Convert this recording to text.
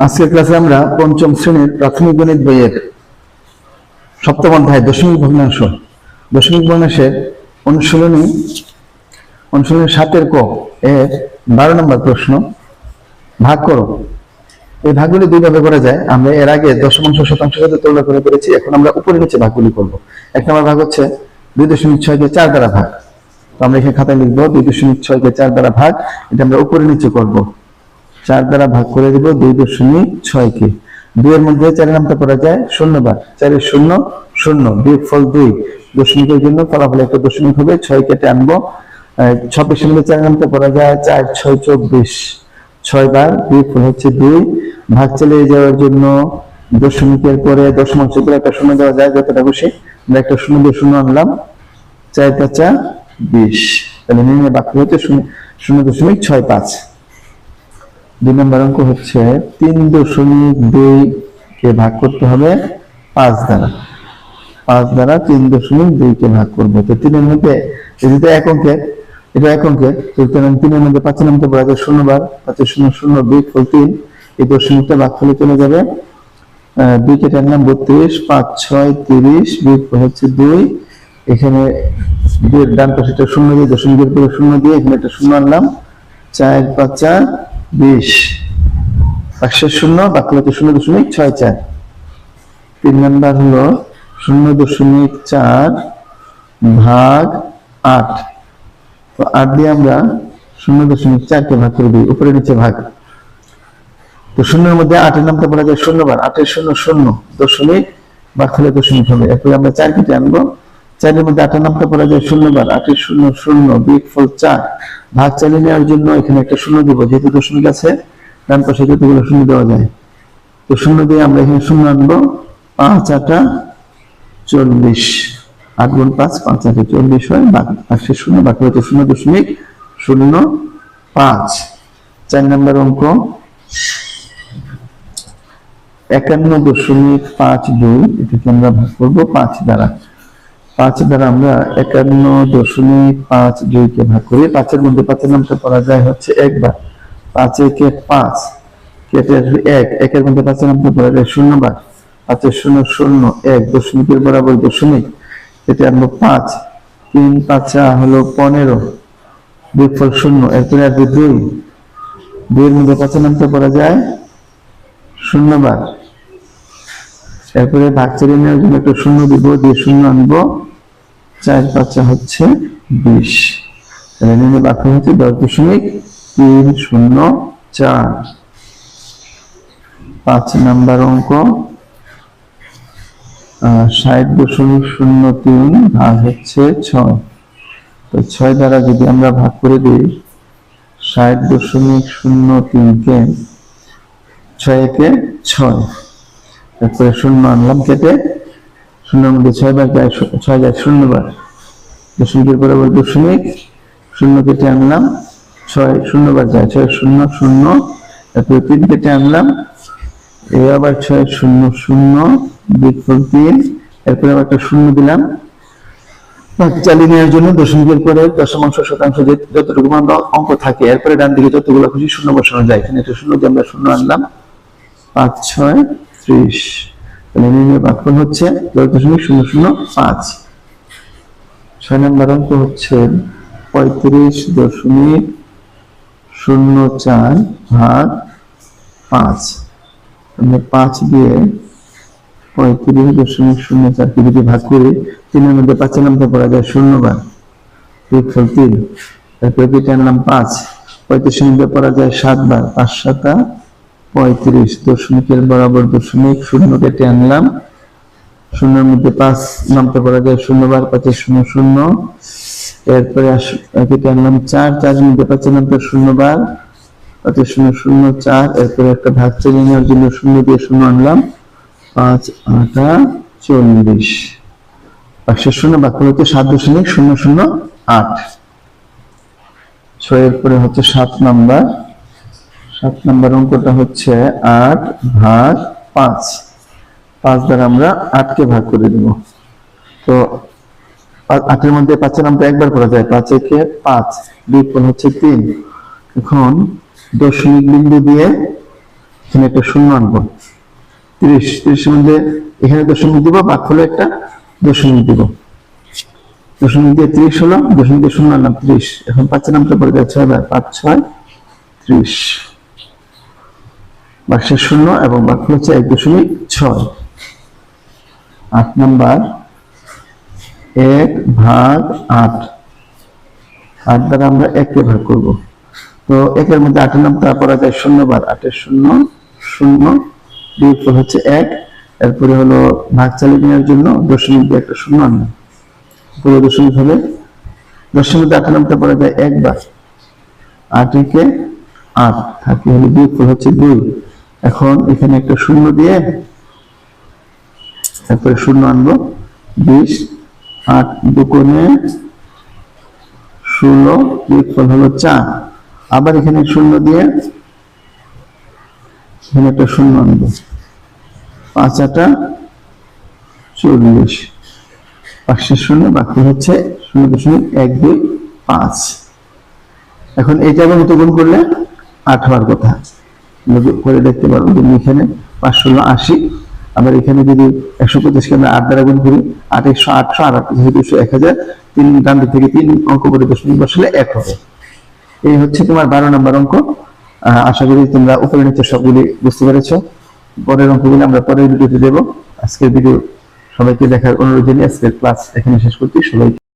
আজকের ক্লাসে আমরা পঞ্চম শ্রেণির প্রাথমিক গণিত বইয়ের সপ্তম অধ্যায় দশমিক ভগ্নাংশ। দশমিক ভগ্নাংশের অনুশীলনী অনুশীলনী সাতের ক এর বারো নম্বর প্রশ্ন। ভাগ করো। এই ভাগগুলি দুইভাবে করা যায়। আমরা এর আগে দশমাংশ শতাংশ সাথে তুলনা করে পেরেছি এখন আমরা উপরে নিচে ভাগগুলি করব। এক নম্বর ভাগ হচ্ছে দুই দশমিক ছয়কে চার দ্বারা ভাগ। তো আমরা এখানে খাতায় লিখব দুই দশমিক ছয়কে চার দ্বারা ভাগ। এটা আমরা উপরে নিচে করব। চার দ্বারা ভাগ করে দিব দুই দশমিক ছয় কে দুইয়ের মধ্যে চারের নামটা করা যায় শূন্যবার। চারের শূন্য শূন্য দুই ফল দুই। দশমিকের জন্য ফলাফল একটা দশমিক হবে, ছয় কেটে আনব। ছাব্বিশের মধ্যে চারের নামটা করা যায় চার, ছয়, চব্বিশ। ছয় বার দুই ফল হচ্ছে দুই। ভাগ চালিয়ে যাওয়ার জন্য দশমিকের পরে দশমাংশ করে একটা শূন্য দেওয়া যায়, যতটা খুশি। আমরা একটা শূন্য দিয়ে শূন্য আনলাম। চার পাঁচা বিশ। তাহলে নির্ণয় বাক্য হচ্ছে শূন্য শূন্য দশমিক ছয় পাঁচ। দুই নম্বর অঙ্ক হচ্ছে তিন দশমিক দুই কে ভাগ করতে হবে পাঁচ দ্বারা। পাঁচ দ্বারা তিন দশমিক দুই কে ভাগ করব। তো তিনের মধ্যে এটা এক অঙ্কের, এটা এক অঙ্কের সুতরাং তিনের মধ্যে পাঁচের নামতে পড়া যায় শূন্য বার, পাঁচের শূন্য শূন্য, দুই ফল তিন, এই দশমিকটা ভাগ ফলে চলে যাবে দুই কে নাম বত্রিশ, পাঁচ ছয় তিরিশ বিয়োগ হচ্ছে দুই, এখানে দুইয়ের ডান পাশেটা শূন্য দিয়ে, দশমিকের পরে শূন্য দিয়ে এখানে একটা শূন্য আনলাম, চার পাঁচা বিশ। পাঁচশো শূন্য, বাকি হচ্ছে শূন্য দশমিক ছয় চার। তিন নাম্বার হলো শূন্য দশমিক চার ভাগ আট। তো আট দিয়ে আমরা শূন্য দশমিক চারকে ভাগ করে দিই, উপরে নিচে ভাগ। তো শূন্যের মধ্যে আটের নামটা বলা যায় শূন্যবার। আটের শূন্য শূন্য দশমিক হলে দশমিক হবে। এরপরে আমরা চার কেটে আনব। চারের মধ্যে নামটা বলা যায়, শূন্যবার আটের শূন্য শূন্য, বিগ ফল চার। ভাগ চালিয়ে নেওয়ার জন্য এখানে একটা শূন্য দিব, যেহেতু দশমিক আছে, ডান পাশে যতগুলো শূন্য দেওয়া যায়। তো শূন্য দিয়ে আমরা এখানে শূন্য আনব, পাঁচ, আটা, চল্লিশ। আট গুণ পাঁচ পাঁচ, আটে চল্লিশ হয়, বাকি পাঁচশো শূন্য, বাকি হচ্ছে শূন্য দশমিক, শূন্য পাঁচ। চার নম্বর অঙ্ক, একান্ন দশমিক পাঁচ দুই, এটাকে আমরা ভাগ করব পাঁচ দ্বারা। পাঁচ দ্বারা আমরা একান্ন দশমিক পাঁচ দুইকে ভাগ করি। পাঁচের মধ্যে পাঁচের নামটা পড়া যায় হচ্ছে একবার। পাঁচ একে পাঁচ, কেটে আসবে এক। একের মধ্যে পাঁচের নামটা পড়া যায় শূন্য বার। পাঁচের শূন্য শূন্য, এক দশমিকের বরাবর দশমিক। কেটে আনব পাঁচ। তিন পাঁচা হলো পনেরো, দুই ফল শূন্য, এরপরে আসবে দুই। দুইয়ের মধ্যে পাঁচের নামটা পড়া যায় শূন্যবার এরপরে ভাগ চালিয়ে নেওয়ার জন্য একটা শূন্য দিব, দিয়ে শূন্য আনব চার পাঁচা হচ্ছে বিশ। নিম্ন বাক্য হচ্ছে দশ দশমিক তিন শূন্য চার। পাঁচ নাম্বার অঙ্ক ষাট দশমিক শূন্য তিন ভাগ হচ্ছে ছয়। তো ছয় দ্বারা যদি আমরা ভাগ করে দিই, ষাট দশমিক শূন্য তিনকে ছয় একে ছয়। তারপরে শূন্য আনলাম, কেটে শূন্যের মধ্যে ছয় বার যায় ছয় যায় শূন্য বার। দশমিকের পরে আবার দশমিক শূন্য কেটে আনলাম, ছয় শূন্য বার যায়, ছয় শূন্য শূন্য, তারপরে তিন কেটে আনলাম এই আবার ছয় শূন্য শূন্য বিফল তিন, এরপরে আবার একটা শূন্য দিলাম। চালিয়ে নেওয়ার জন্য দশমিকের পরে দশমাংশ শতাংশ যে- যতটুকু অঙ্ক থাকে, এরপরে ডান দিকে যতগুলো খুশি শূন্য বসানো যায়। এখানে একটা শূন্য দিয়ে আমরা শূন্য আনলাম। পাঁচ, ছয়, ত্রিশ। তাহলে নির্ণয় হচ্ছে দশ দশমিক শূন্য শূন্য পাঁচ। ছয় নম্বর অঙ্ক হচ্ছে পঁয়ত্রিশ দশমিক শূন্য চার ভাগ পাঁচ। পাঁচ দিয়ে পঁয়ত্রিশ দশমিক শূন্য চারকে যদি ভাগ করি, তিনের মধ্যে পাঁচের নামটা পড়া যায় ফল তিন। তারপরে আনলাম পাঁচ। পঁয়ত্রিশের মধ্যে পড়া যায় সাতবার। পাঁচ সাতা পঁয়ত্রিশ দশমিকের বরাবর দশমিক শূন্য কেটে আনলাম শূন্যের মধ্যে পাঁচ নামতে পড়া যায় শূন্যবার পাঁচের শূন্য শূন্য। এরপরে কেটে আনলাম চার চারের মধ্যে পাঁচের নামটা শূন্যবার পাঁচের শূন্য শূন্য, চার। এরপরে একটা ভাগ চালিয়ে নেওয়ার জন্য শূন্য দিয়ে শূন্য আনলাম। পাঁচ, আটা, চল্লিশ। পাঁচশো শূন্য বাক্য হচ্ছে সাত দশমিক শূন্য শূন্য, আট। ছয়ের পরে হচ্ছে সাত নাম্বার। সাত নাম্বার অঙ্কটা হচ্ছে আট ভাগ পাঁচ। পাঁচ দ্বারা আমরা আটকে ভাগ করে দেব। তো আটের মধ্যে পাঁচের নামটা একবার করা যায়, পাঁচ একে পাঁচ, দুই কোণ হচ্ছে তিন। এখন দশমিক বিন্দু দিয়ে এখানে একটা শূন্য আনব। তিরিশ, তিরিশের মধ্যে এখানে দশমিক দিব বাক হলো একটা দশমিক দিব। দশমিক দিয়ে তিরিশ হলো দশমিক দিয়ে শূন্য আনলাম, ত্রিশ। এখন পাঁচের নামটা পড়ে যায় ছয় বার পাঁচ, ছয়, ত্রিশ। বাক্সের শূন্য এবং বাক্য হচ্ছে এক দশমিক ছয়। আট নাম্বার। এক ভাগ আট। আট দ্বারা আমরা একে ভাগ করব। তো একের মধ্যে আটের নামটা করা যায় শূন্য বার। আটের শূন্য শূন্য বিয়োগফল হচ্ছে এক। এরপরে হলো ভাগ চালিয়ে নেওয়ার জন্য দশমিক দিয়ে একটা শূন্য আনলাম। পুরো দশমিক হবে। দশের মধ্যে আটের নামটা করা যায় একবার। আট একে আট থাকে হলো বিয়োগফল হচ্ছে দুই। এখন এখানে একটা শূন্য দিয়ে তারপরে শূন্য আনব। বিশ, আট দুকোণে ষোলো, বিয়োগফল হলো চার। আবার এখানে শূন্য দিয়ে এখানে একটা শূন্য আনব। পাঁচ, আটা চল্লিশ। পাঁচশের শূন্য, বাকি হচ্ছে শূন্য দশমিক এক দুই পাঁচ। এখন এইটা এবং এটা গুণ করলে আট হওয়ার কথা। করে দেখতে পারব যে এখানে পাঁচ ষোলো আশি। আবার এখানে যদি একশো পঁচিশকে আমরা আট দ্বারা গুণ করি, আট একশো আটশো আর দুশো এক হাজার, তিন ডান থেকে তিন অঙ্ক করে দশমিক বসলে এক হবে। এই হচ্ছে তোমার বারো নম্বর অঙ্ক। আশা করি তোমরা উপরে সবগুলি বুঝতে পেরেছ। পরের অঙ্কগুলি আমরা পরের ভিডিওতে দেবো। আজকের ভিডিও সবাইকে দেখার অনুরোধ জানিয়ে আজকের ক্লাস এখানে শেষ করছি। সবাই